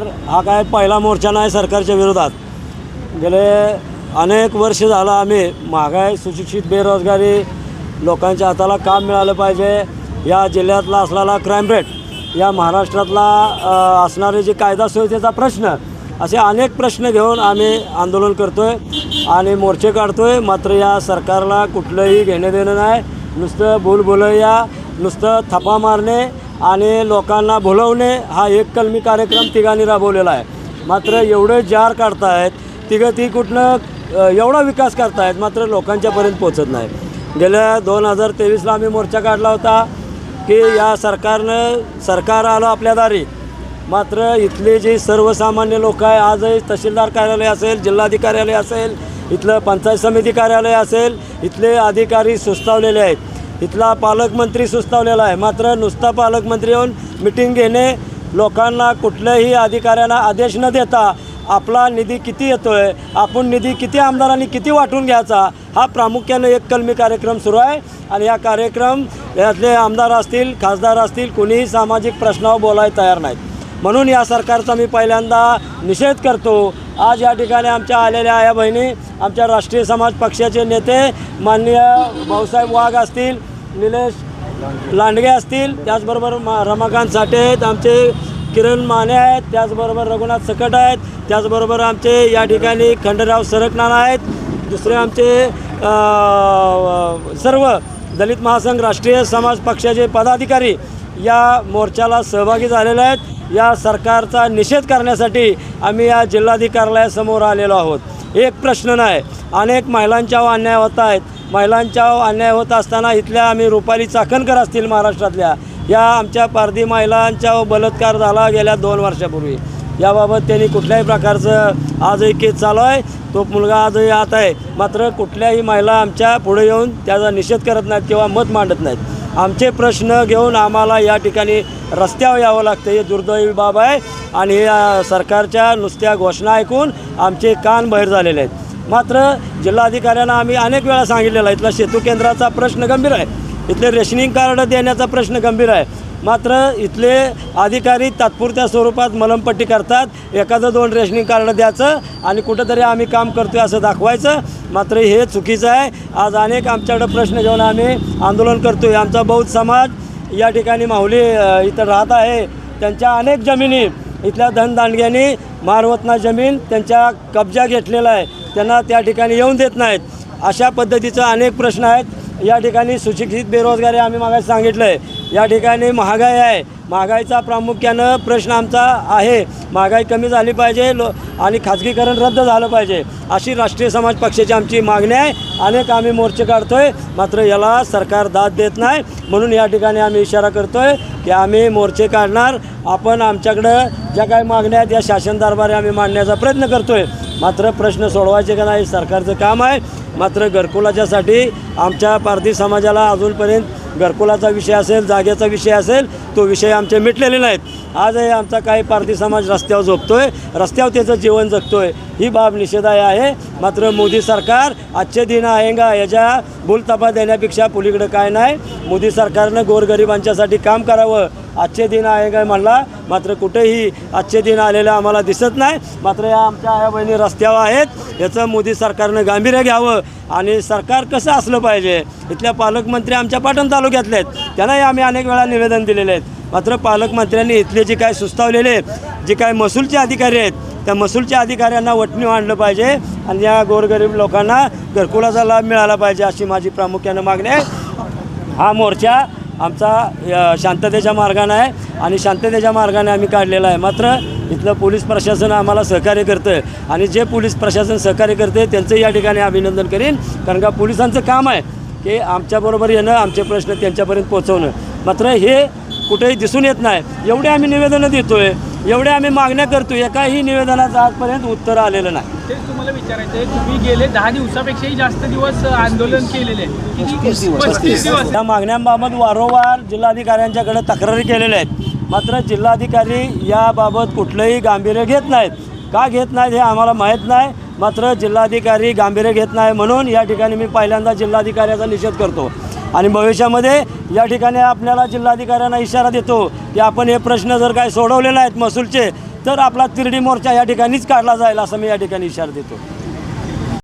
तर हा काय पहिला मोर्चा नाही सरकारच्या विरोधात. गेले अनेक वर्ष झालं आम्ही महागाई सुशिक्षित बेरोजगारी लोकांच्या हाताला काम मिळालं पाहिजे. या जिल्ह्यातला असलेला क्राईम रेट या महाराष्ट्रातला असणारे जे कायदा सुविधेचा प्रश्न असे अनेक प्रश्न घेऊन आम्ही आंदोलन करतो आहे आणि मोर्चे काढतो आहे मात्र या सरकारला कुठलंही घेणं देणं नाही. नुसतं बोलबोलया नुसतं थपा मारणे आणि लोकांना भुलवणे हा एक कलमी कार्यक्रम तिघांनी राबवलेला आहे. मात्र एवढे जार काढतायत तिघं ती कुठनं एवढा विकास करतायत मात्र लोकांच्यापर्यंत पोचत नाही. गेल्या दोन हजार तेवीसला आम्ही मोर्चा काढला होता की या सरकारनं सरकार आलं आपल्या दारी. मात्र इथले जे सर्वसामान्य लोक आहे आजही तहसीलदार कार्यालय असेल जिल्हाधिकार्यालय असेल इथलं पंचायत समिती कार्यालय असेल इथले अधिकारी सुस्तावलेले आहेत. इथला पालकमंत्री सुस्तावलेला आहे. मात्र नुसता पालकमंत्री येऊन मिटिंग घेणे लोकांना कुठल्याही अधिकाऱ्यांना आदेश न देता आपला निधी किती येतो आहे आपण निधी किती आमदारांनी किती वाटून घ्यायचा हा प्रामुख्याने एक कलमी कार्यक्रम सुरू आहे. आणि या कार्यक्रम यातले आमदार असतील खासदार असतील कुणीही सामाजिक प्रश्नावर बोलायला तयार नाहीत. म्हणून या सरकारचा मी पहिल्यांदा निषेध करतो आज या ठिकाणी आमच्या आलेल्या आया बहिणी आमच्या राष्ट्रीय समाज पक्षाचे नेते माननीय भाऊसाहेब वाघ असतील निलेश लांडगे असतील त्याचबरोबर मा रमाकांत साठे आहेत आमचे किरण माने आहेत त्याचबरोबर रघुनाथ सकट आहेत त्याचबरोबर आमचे या ठिकाणी खंडराव सरकणार आहेत दुसरे आमचे सर्व दलित महासंघ राष्ट्रीय समाज पक्षाचे पदाधिकारी या मोर्चाला सहभागी झालेले आहेत. या सरकारचा निषेध करण्यासाठी आम्ही या जिल्हाधिकाऱ्यालयासमोर आलेलो आहोत. एक प्रश्न नाही अनेक महिलांच्यावर अन्याय होत आहेत. महिलांच्यावर अन्याय होत असताना इथल्या आम्ही रुपाली चाकणकर असतील महाराष्ट्रातल्या. या आमच्या पारधी महिलांच्या बलात्कार झाला गेल्या दोन वर्षापूर्वी. याबाबत त्यांनी कुठल्याही प्रकारचं आजही केस चालू आहे. तो मुलगा आजही आत आहे. मात्र कुठल्याही महिला आमच्या पुढे येऊन त्याचा निषेध करत नाहीत किंवा मत मांडत नाहीत. आमचे प्रश्न घेऊन आम्हाला या ठिकाणी रस्त्यावर यावं लागतं. हे दुर्दैवी बाब आहे आणि हे सरकारच्या नुसत्या घोषणा ऐकून आमचे कान बाहेर झालेले आहेत. मात्र जिल्हाधिकाऱ्यांना आम्ही अनेक वेळा सांगितलेलं आहे इथला सेतू केंद्राचा प्रश्न गंभीर आहे. इथले रेशनिंग कार्ड देण्याचा प्रश्न गंभीर आहे. मात्र इथले अधिकारी तात्पुरत्या स्वरूपात मलमपट्टी करतात. एखादं दोन रेशनिंग कार्ड द्यायचं आणि कुठंतरी आम्ही काम करतोय असं दाखवायचं. मात्र हे चुकीचं आहे. आज अनेक आमच्याकडं प्रश्न घेऊन आम्ही आंदोलन करतोय. आमचा बौद्ध समाज या ठिकाणी माहुली इथं राहत आहे. त्यांच्या अनेक जमिनी इथल्या धनदांडग्यांनी मारवतना जमीन त्यांच्या कब्जा घेतलेला आहे. त्यांना त्या ठिकाणी येऊन देत नाहीत. अशा पद्धतीचं अनेक प्रश्न आहेत. या ठिकाणी सुशिक्षित बेरोजगारी आम्ही मागायला सांगितलं आहे या ठिकाणी महागाई आहे. महागाईचा प्रामुख्यानं प्रश्न आमचा आहे. महागाई कमी झाली पाहिजे लो आणि खाजगीकरण रद्द झालं पाहिजे. अशी राष्ट्रीय समाज पक्षाची आमची मागणी आहे. अनेक आम्ही मोर्चे काढतो आहे मात्र याला सरकार दाद देत नाही. म्हणून या ठिकाणी आम्ही इशारा करतो आहे की आम्ही मोर्चे काढणार. आपण आमच्याकडं ज्या काही मागण्या आहेत या शासन दरबारी आम्ही मांडण्याचा प्रयत्न करतो आहे मात्र प्रश्न सोडवायचे का नाही सरकारचं काम आहे. मात्र घरकुलाच्यासाठी आमच्या पारधी समाजाला अजूनपर्यंत घरकुलाचा विषय असेल जागेचा विषय असेल तो विषय आमचे मिटलेले नाहीत. आजही आमचा काही पारधी समाज रस्त्यावर झोपतोय रस्त्यावर त्याचं जीवन जगतोय ही बाब निषेधाय आहे. मात्र मोदी सरकार आजचे दिन आहेगा याच्या भूलतपा देण्यापेक्षा पुलीकडं काय नाही. मोदी सरकारनं गोरगरिबांच्यासाठी काम करावं आजचे दिन आहे काय म्हणला? मात्र कुठेही आजचे दिन आलेलं आम्हाला दिसत नाही. मात्र या आमच्या आया बहिणी रस्त्यावर आहेत. याचं मोदी सरकारनं गांभीर्य घ्यावं आणि सरकार कसं असलं पाहिजे? इथल्या पालकमंत्री आमच्या पाटण तालुक्यातले आहेत. त्यांनाही आम्ही अनेक वेळा निवेदन दिलेले आहेत. मात्र पालकमंत्र्यांनी इथले जे काय सुस्तावलेले जे काय महसूलचे अधिकारी आहेत त्या महसूलच्या अधिकाऱ्यांना वटणी आणलं पाहिजे आणि या गोरगरीब लोकांना घरकुलाचा लाभ मिळाला पाहिजे अशी माझी प्रामुख्यानं मागणी आहे. हा मोर्चा आमचा शांततेच्या मार्गाने आहे आणि शांततेच्या मार्गाने आम्ही काढलेला आहे. मात्र इथलं पोलीस प्रशासन आम्हाला सहकार्य करतं आहे आणि जे पोलीस प्रशासन सहकार्य करते त्यांचं या ठिकाणी अभिनंदन करीन. कारण का पोलिसांचं काम आहे की आमच्याबरोबर येणं आमचे प्रश्न त्यांच्यापर्यंत पोहोचवणं. मात्र हे कुठेही दिसून येत नाही. एवढे आम्ही निवेदनं देतो आहे एवढे आम्ही मागण्या करतो एकाही निवेदनाचं आजपर्यंत उत्तर आलेलं नाही. तेच तुम्हाला विचारायचं आहे तुम्ही गेले दहा दिवसापेक्षाही जास्त दिवस आंदोलन केलेले आहे. किती पस्तीस दिवस. या मागण्यांबाबत वारंवार जिल्हाधिकाऱ्यांच्याकडे तक्रारी केलेल्या आहेत. मात्र जिल्हाधिकारी याबाबत कुठलंही गांभीर्य घेत नाहीत. का घेत नाहीत हे आम्हाला माहीत नाही. मात्र जिल्हाधिकारी गांभीर्य घेत नाही म्हणून या ठिकाणी मी पहिल्यांदा जिल्हाधिकाऱ्याचा निषेध करतो. आणि भविष्यामध्ये या ठिकाणी आपल्याला जिल्हाधिकाऱ्यांना इशारा देतो की आपण हे प्रश्न जर काय सोडवले नाहीत महसूलचे तर आपला तिरडी मोर्चा या ठिकाणीच काढला जाईल असं मी या ठिकाणी इशारा देतो.